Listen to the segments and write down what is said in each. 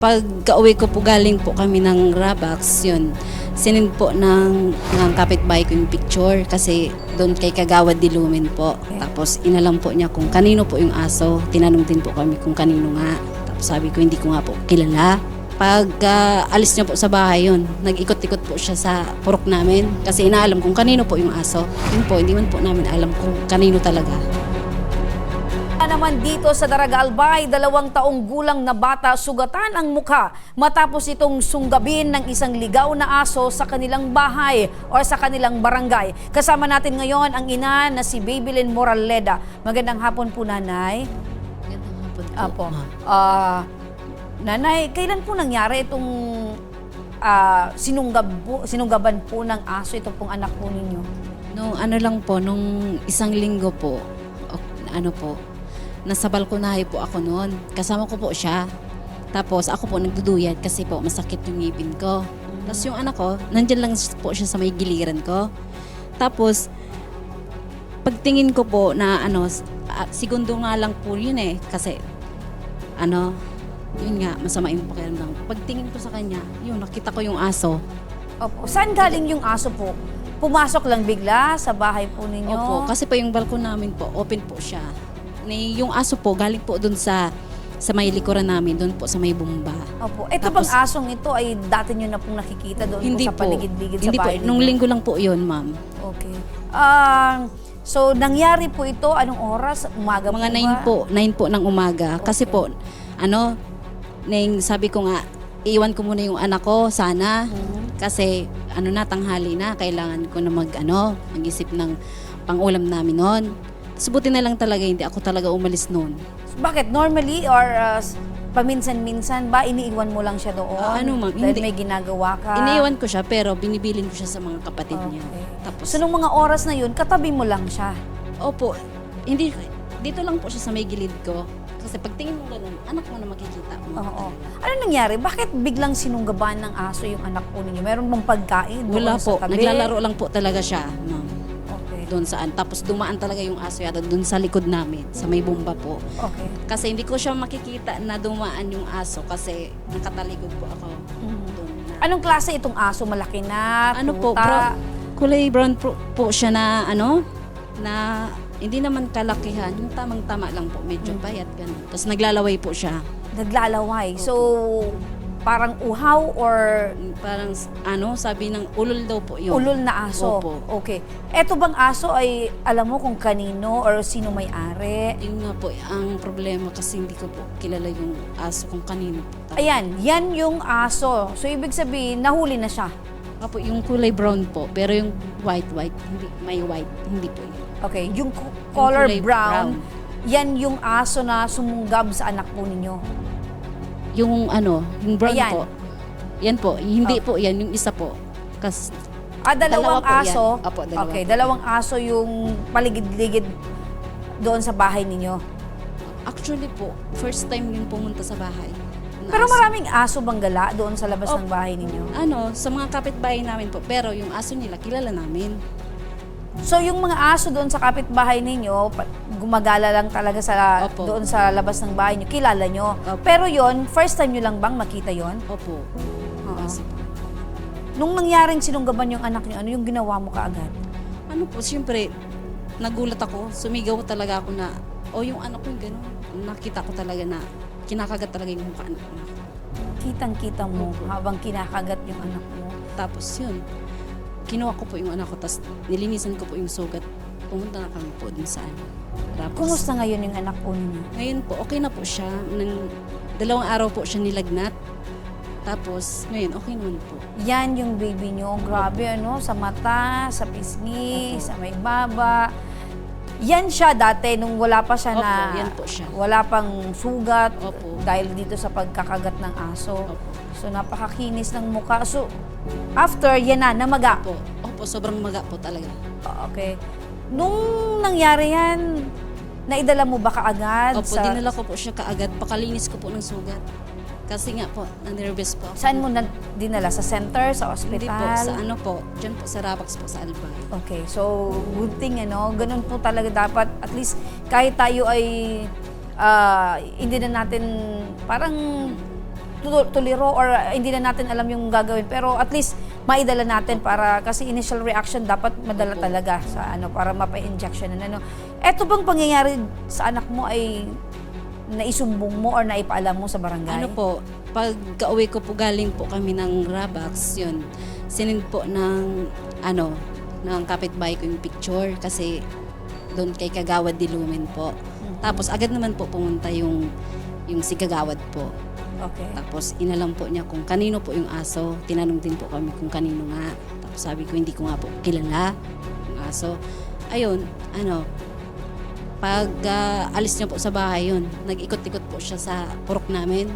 Pag kauwi ko po galing po kami ng Rabax, yun, sinin po ng, ng kapitbahay ko yung picture kasi doon kay Kagawad Dilumin po. Tapos inalam po niya kung kanino po yung aso. Tinanong din po kami kung kanino nga. Tapos sabi ko hindi ko nga po kilala. Pag ah, alis niya po sa bahay yun, nag-ikot-ikot po siya sa purok namin kasi inaalam kung kanino po yung aso. Yun po, hindi man po namin alam kung kanino talaga. Naman dito sa Daraga Albay, dalawang taong gulang na bata sugatan ang mukha matapos itong sunggabin ng isang ligaw na aso sa kanilang bahay o sa kanilang barangay. Kasama natin ngayon ang ina na si Babylin Moraleda. Magandang hapon po, nanay. Magandang hapon po. Apo. Ah, nanay, kailan po nangyari itong ah, sinunggab po, sinunggaban po ng aso ito pong anak po ninyo? Nung ano lang po, nung isang linggo po, ano po, nasa balkonahe po ako noon. Kasama ko po siya. Tapos ako po nagduduyat kasi po masakit yung ngipin ko. Tapos yung anak ko, nandyan lang po siya sa may giliran ko. Tapos, pagtingin ko po na ano, ah, segundo nga lang po yun eh. Kasi, ano, yun nga, masama yung pakiramdam. Pagtingin ko sa kanya, yun, nakita ko yung aso. Opo. Saan galing yung aso po? Pumasok lang bigla sa bahay po ninyo? Opo, kasi po yung balkon namin po, open po siya. Ni yung aso po galing po doon sa sa may likuran namin, doon po sa may bumba. Opo. Ito Tapos- bang asong ito ay dati nyo na pong nakikita doon Hindi po sa po. paligid-ligid sa Hindi po, bahay nung ninyo? linggo lang po 'yon, ma'am. Okay. Ah, so, nangyari po ito, anong oras? Umaga Mga po 9 ba? po, 9 po ng umaga. Kasi po, ano, neng sabi ko nga, iwan ko muna yung anak ko, sana. Mhm. Kasi, ano na, tanghali na, kailangan ko na mag, ano, mag-isip ng pang-ulam namin noon. Subuti na lang talaga, hindi ako talaga umalis noon. Bakit? Normally or ah, paminsan-minsan ba iniiwan mo lang siya doon? Ah, ano, ma'am, Dahil hindi. may ginagawa ka? Iniwan ko siya, pero binibilin ko siya sa mga kapatid niya. Okay. Tapos, So, nung mga oras na yun, katabi mo lang siya? Opo, hindi, dito lang po siya sa may gilid ko. Kasi pagtingin mo ganun, anak mo na makikita mo. Oo. Ano nangyari? Bakit biglang sinunggaban ng aso yung anak po ninyo? Meron bang pagkain? doon Wala sa po, tabi? naglalaro lang po talaga siya, ma'am. Okay. Doon saan. Tapos dumaan talaga yung aso yata doon sa likod namin, sa may bomba po. Okay. Kasi hindi ko siya makikita na dumaan yung aso kasi nakatalikod po ako Mhm. doon. Anong klase itong aso? Malaki na? ano po, brown, kulay brown po, po siya na ano, na hindi naman kalakihan, yung tamang-tama lang po, medyo Mm. payat ganun. Tapos naglalaway po siya. Naglalaway. So, parang uhaw or Parang ano, sabi ng ulol daw po yun. ulol na aso? Opo. Okay. Eto bang aso ay alam mo kung kanino or sino may-ari? Yun nga po, ang problema kasi hindi ko po kilala yung aso kung kanino po. Ayan, yan yung aso. So, ibig sabihin, nahuli na siya. Nga po, yung kulay brown po, pero yung white, white, hindi, may white, hindi po yun. Okay, yung co- color kulay brown, brown. yan yung aso na sumunggab sa anak po ninyo. Yung ano, yung brown Ayan. po, yan po, hindi Oh. po yan, yung isa po. Kas, Ah, dalawang Dalawa po yan. aso. Opo, dalawa okay, po. dalawang aso yung paligid-ligid doon sa bahay ninyo. actually po, first time yung pumunta sa bahay. na Pero aso. maraming aso bang gala doon sa labas Oh. ng bahay ninyo? Ano, sa mga kapitbahay namin po, pero yung aso nila, kilala namin. So yung mga aso doon sa kapitbahay ninyo, gumagala lang talaga sa Opo. doon sa labas ng bahay niyo, kilala nyo. Opo. Pero yon first time nyo lang bang makita yon? Opo. Oo. Po. Nung nangyaring sinunggaban yung anak niyo, ano yung ginawa mo kaagad? Ano po, siyempre, nagulat ako. Sumigaw talaga ako na, o yung anak ko yung gano'n. Nakita ko talaga na kinakagat talaga yung mukha anak ko. Kitang-kita mo Opo. habang kinakagat yung anak mo. Tapos yun, kinuha ko po yung anak ko, tapos nilinisan ko po yung sugat. Pumunta na kami po dun sa ano. Tapos, Kumusta ngayon yung anak po ninyo? Ngayon po, okay na po siya. Nang, dalawang araw po siya nilagnat. Tapos, ngayon, okay naman po. Yan yung baby nyo. Grabe ano, sa mata, sa pisngi, Opo. sa may baba. Yan siya dati nung wala pa siya Opo, na yan po siya. wala pang sugat Opo. dahil dito sa pagkakagat ng aso. Opo. So napakakinis ng mukha. So after yan na namaga. Opo, opo sobrang maga po talaga. Okay. Nung nangyari yan, naidala mo ba kaagad Opo, sa dinala ko po siya kaagad. Pakalinis ko po ng sugat. Kasi nga po, na-nervous po. Saan mo na dinala? Sa center? Sa hospital? Hindi po, sa ano po, dyan po sa Rabax po sa Albay. Okay, so good thing ano, ganun po talaga dapat at least kahit tayo ay ah, hindi na natin parang tu- tuliro or uh, hindi na natin alam yung gagawin. Pero at least maidala natin para kasi initial reaction dapat madala talaga sa ano para mapa-injection na ano. Eto bang pangyayari sa anak mo ay naisumbong mo or naipaalam mo sa barangay? Ano po, pag kauwi ko po galing po kami ng Rabax, yun, sinend po ng, ano, ng kapitbahay ko yung picture kasi doon kay Kagawad Dilumen po. Tapos agad naman po pumunta yung, yung si Kagawad po. Okay. Tapos inalam po niya kung kanino po yung aso. Tinanong din po kami kung kanino nga. Tapos sabi ko hindi ko nga po kilala yung aso. Ayun, ano, pag ah, alis niya po sa bahay yun, nag-ikot-ikot po siya sa purok namin.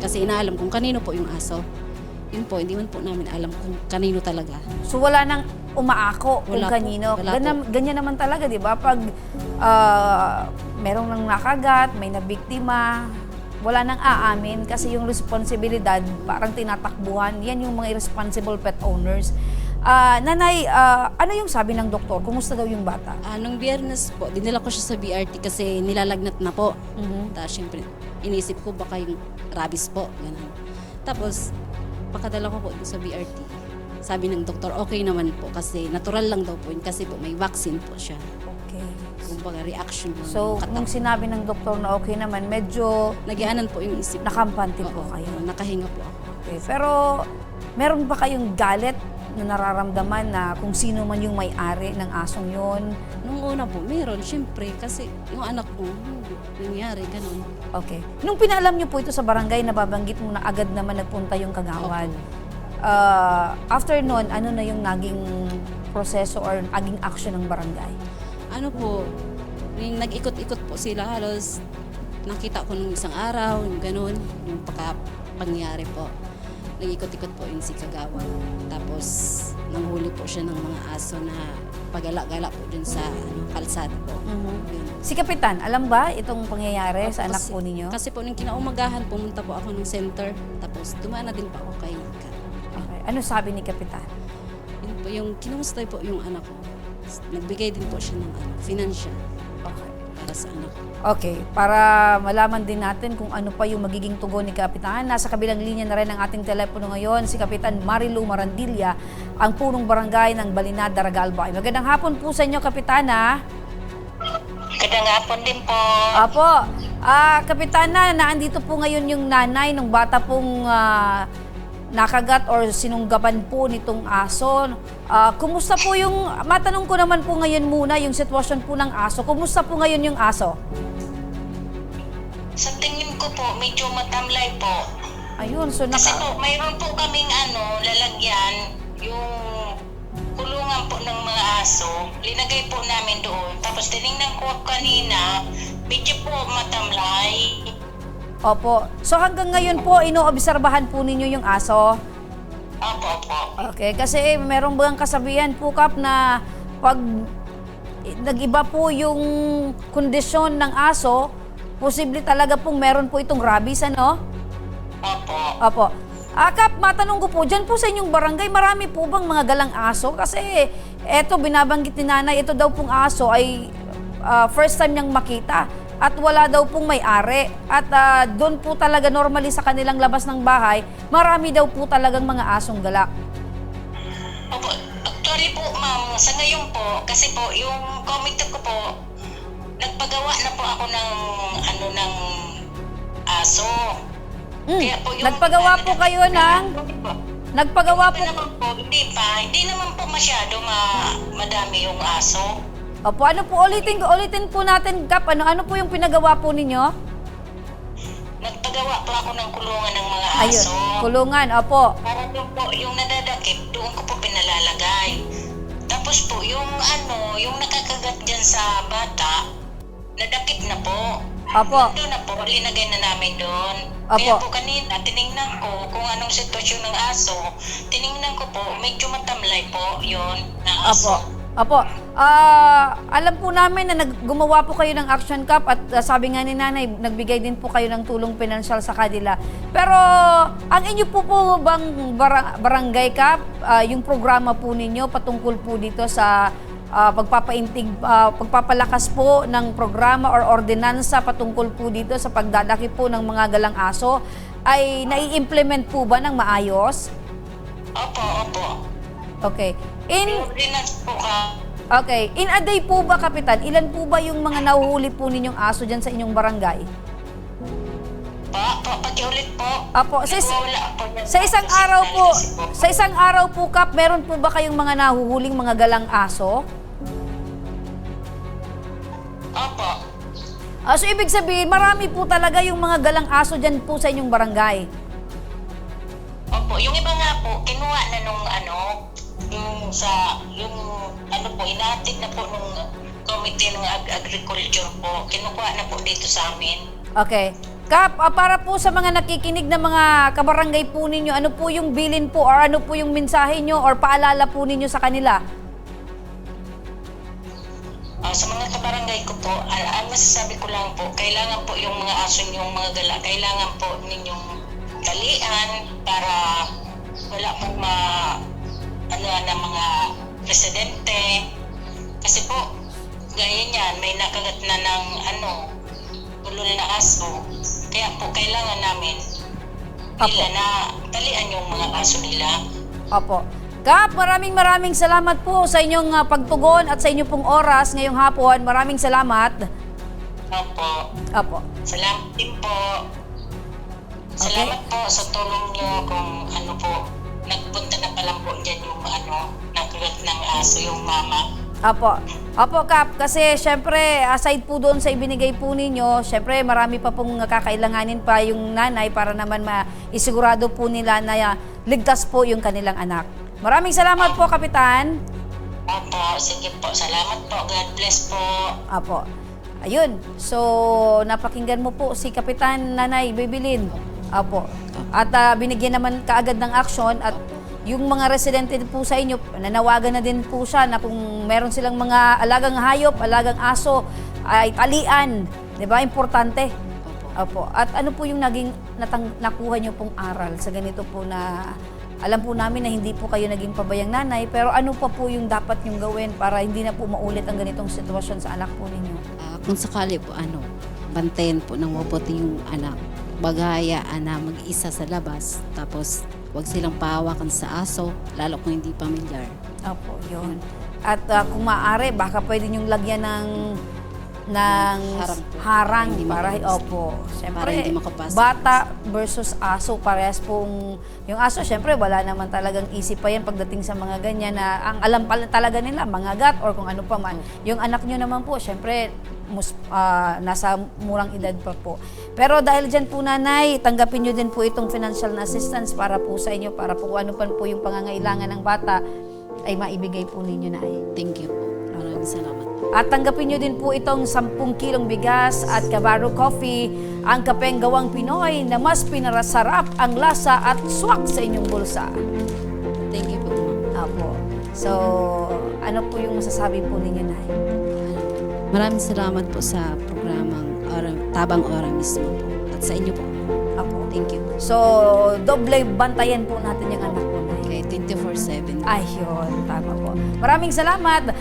Kasi inaalam kung kanino po yung aso. Yun po, hindi man po namin alam kung kanino talaga. So wala nang umaako kung Wala po. kanino. Wala po. Ganyan, ganyan naman talaga, di ba? Pag ah, merong nang nakagat, may nabiktima, wala nang aamin kasi yung responsibilidad parang tinatakbuhan. Yan yung mga irresponsible pet owners. Ah, nanay, ah, ano yung sabi ng doktor? Kumusta daw yung bata? Ah, nung biyernes po, dinala ko siya sa BRT kasi nilalagnat na po. Mhm. Tapos syempre, inisip ko baka yung rabies po. Ganun. Tapos, pakadala ko po sa BRT. Sabi ng doktor, okay naman po kasi natural lang daw po yun kasi po may vaccine po siya. Kumbaga reaction ng So, katawan. kung sinabi ng doktor na okay naman, medyo Nagyanan po yung isip. nakampante po Oo, kayo. Nakahinga po ako. Okay. Pero, meron ba kayong galit na nararamdaman na kung sino man yung may-ari ng asong yon? Nung una po, meron, syempre, kasi yung anak ko, nangyari, ganun. Okay. Nung pinaalam niyo po ito sa barangay, nababanggit mo na agad naman nagpunta yung kagawad. Ah, after nun, ano na yung naging proseso or naging action ng barangay? Ano po, yung nag-ikot-ikot po sila, halos nakita ko nung isang araw, yung ganun, yung pagka pangyari po. Nag-ikot-ikot po yung si Kagawa. Tapos, nanghuli po siya ng mga aso na pagala-gala po dun sa ano, kalsada po. Yun. Si Kapitan, alam ba itong pangyayari sa anak Kasi- po ninyo? Kasi po, nung kinaumagahan, pumunta po ako ng center. Tapos, dumaan na din po ako kay Ka. Okay. Ano sabi ni Kapitan? Yun po, yung kinumusta po yung anak ko. Nagbigay din po siya ng ano, financial sa anak ko. Okay, para malaman din natin kung ano pa yung magiging tugon ni Kapitan. Nasa kabilang linya na rin ang ating telepono ngayon, si Kapitan Marilu Marandilla, ang punong barangay ng Balinad, Daragalbay. Magandang hapon po sa inyo, Kapitana. Magandang hapon din po. Apo, ah, Kapitana, naandito po ngayon yung nanay ng bata pong ah, nakagat or sinunggaban po nitong aso. Ah, kumusta po yung, matanong ko naman po ngayon muna yung sitwasyon po ng aso. Kumusta po ngayon yung aso? Sa tingin ko po, medyo matamlay po. Ayun, so Kasi naka... po, mayroon po kaming ano, lalagyan, yung kulungan po ng mga aso. Linagay po namin doon. Tapos tinignan ko kanina, medyo po matamlay. Opo. So hanggang ngayon po, inoobserbahan po ninyo yung aso? Opo, opo. Okay, kasi meron bang kasabihan po, Kap, na pag nag-iba po yung kondisyon ng aso, posible talaga pong meron po itong rabies, ano? Opo. Opo. Ah, Kap, matanong ko po, dyan po sa inyong barangay, marami po bang mga galang aso? Kasi eto, binabanggit ni nanay, ito daw pong aso ay ah, first time niyang makita at wala daw pong may-ari. At ah, doon po talaga normally sa kanilang labas ng bahay, marami daw po talagang mga asong galak. Opo. Actually po, ma'am, sa ngayon po, kasi po, yung committee ko po, nagpagawa na po ako ng, ano, ng aso. Mm. Kaya po yung- Nagpagawa po kayo ng... Nagpagawa po... naman po, hindi pa. Hindi naman po masyado ma madami yung aso. Opo, ano po, ulitin, ulitin po natin, Kap, ano, ano po yung pinagawa po ninyo? Nagpagawa po ako ng kulungan ng mga Ayun, aso. kulungan, opo. Para doon po, yung nadadakip, doon ko po pinalalagay. Tapos po, yung ano, yung nakakagat dyan sa bata, nadakip na po. Opo. Doon na po, linagay na namin doon. Opo. Kaya po kanina, tiningnan ko kung anong sitwasyon ng aso. Tiningnan ko po, medyo matamlay po yun na aso. Apo. Ah, alam po namin na nag- gumawa po kayo ng Action Cup at ah, sabi nga ni nanay, nagbigay din po kayo ng tulong pinansyal sa kanila. Pero ang inyo po po bang bara- barangay cup, ah, yung programa po ninyo patungkol po dito sa ah, pagpapaintig, ah, pagpapalakas po ng programa or ordinansa patungkol po dito sa pagdadaki po ng mga galang aso, ay nai-implement po ba ng maayos? Opo, opo. Okay. In Ordinance po ka. Okay, in a day po ba kapitan, ilan po ba yung mga nahuhuli po ninyong aso diyan sa inyong barangay? Pa, pa, pakiulit po. Apo, sa, is- Nagwawala po sa isang araw po, po. sa isang araw po kap, meron po ba kayong mga nahuhuling mga galang aso? Opo. Ah, so ibig sabihin, marami po talaga yung mga galang aso diyan po sa inyong barangay. Opo, yung iba nga po, kinuha na nung ano, yung sa, yung ano po, inaatid na po nung committee ng ag- agriculture po. Kinukuha na po dito sa amin. Okay. Kap, ah, para po sa mga nakikinig na mga kabarangay po ninyo, ano po yung bilin po or ano po yung mensahe nyo or paalala po ninyo sa kanila? Ah, sa mga kabarangay ko po, ang, ang masasabi ko lang po, kailangan po yung mga aso yung mga gala, kailangan po ninyong dalian para wala pong ma ano na mga presidente. Kasi po, gaya niyan, may nakagat na ng ano, ulol na aso. Kaya po, kailangan namin nila na dalian yung mga aso nila. Opo. Kap, maraming maraming salamat po sa inyong ah, pagtugon at sa inyong pong oras ngayong hapon. Maraming salamat. Opo. Opo. Salamat din po. Salamat po sa tulong niyo kung ano po, nagpunta na pala po dyan yung ano, aso yung mama. Opo. Opo, Kap. Kasi syempre, aside po doon sa ibinigay po ninyo, syempre marami pa pong kakailanganin pa yung nanay para naman maisigurado po nila na ligtas po yung kanilang anak. Maraming salamat po, Kapitan. Opo, sige po. Salamat po. God bless po. Apo. Ayun. So, napakinggan mo po si Kapitan Nanay Bibilin. Apo. At ah, binigyan naman kaagad ng aksyon at yung mga residente po sa inyo, nanawagan na din po siya na kung meron silang mga alagang hayop, alagang aso, ay talian. Di ba? Importante. Opo. At ano po yung naging natang, nakuha nyo pong aral sa ganito po na alam po namin na hindi po kayo naging pabayang nanay, pero ano pa po yung dapat nyong gawin para hindi na po maulit ang ganitong sitwasyon sa anak po ninyo? Ah, kung sakali po ano, bantayan po ng mabuti yung anak. Bagayaan na mag-isa sa labas. Tapos, wag silang pahawakan sa aso, lalo kung hindi pamilyar. Opo, yun. At ah, kung maaari, baka pwede nyong lagyan ng ng Harang harang Para hindi para, opo. Siyempre, Para hindi makapasok. bata versus aso, parehas pong, yung aso, siyempre, wala naman talagang isip pa yan pagdating sa mga ganyan na ang alam pala talaga nila, mga gat or kung ano pa man. Yung anak nyo naman po, siyempre, mus, ah, nasa murang edad pa po. Pero dahil dyan po nanay, tanggapin nyo din po itong financial na assistance para po sa inyo, para po ano pa po yung pangangailangan ng bata, ay maibigay po ninyo na Thank you po. Maraming salamat. At tanggapin nyo din po itong 10 kilong bigas at Kabaro Coffee, ang kapeng gawang Pinoy na mas pinarasarap ang lasa at swak sa inyong bulsa. Thank you po. Apo. So, ano po yung masasabi po ninyo, Nay? Maraming salamat po sa programang Ora, Tabang Ora mismo po. At sa inyo po. Apo. Thank you. So, doble bantayan po natin yung anak po, Nay. Kay 24-7. Ayun, tama po. Maraming salamat.